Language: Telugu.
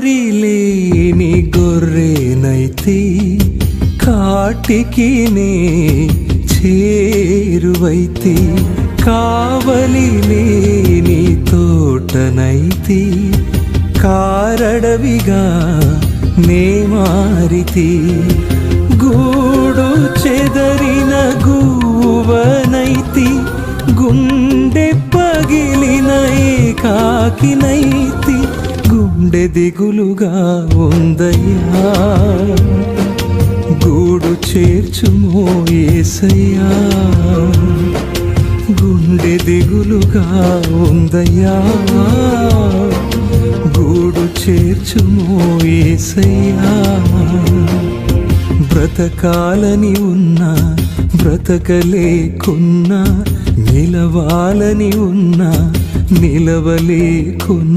కాపరి లేని గొర్రెనైతే కాటికి నే చేరువైతే కావలి లేని తోటనైతే కారడవిగా నే మారితే గూడు చెదరిన గూవనైతి గుండె పగిలిన ఏకాకినైతి గుండె దిగులుగా ఉందయ్యా. గూడు చేర్చుమో ఏసయ్యా. గుండె దిగులుగా ఉందయ్యా. గూడు చేర్చుమో ఏసయ్యా. బ్రతకాలని ఉన్నా బ్రతకలేకున్నా నిలవాలని ఉన్నా నిలవలేకున్నా.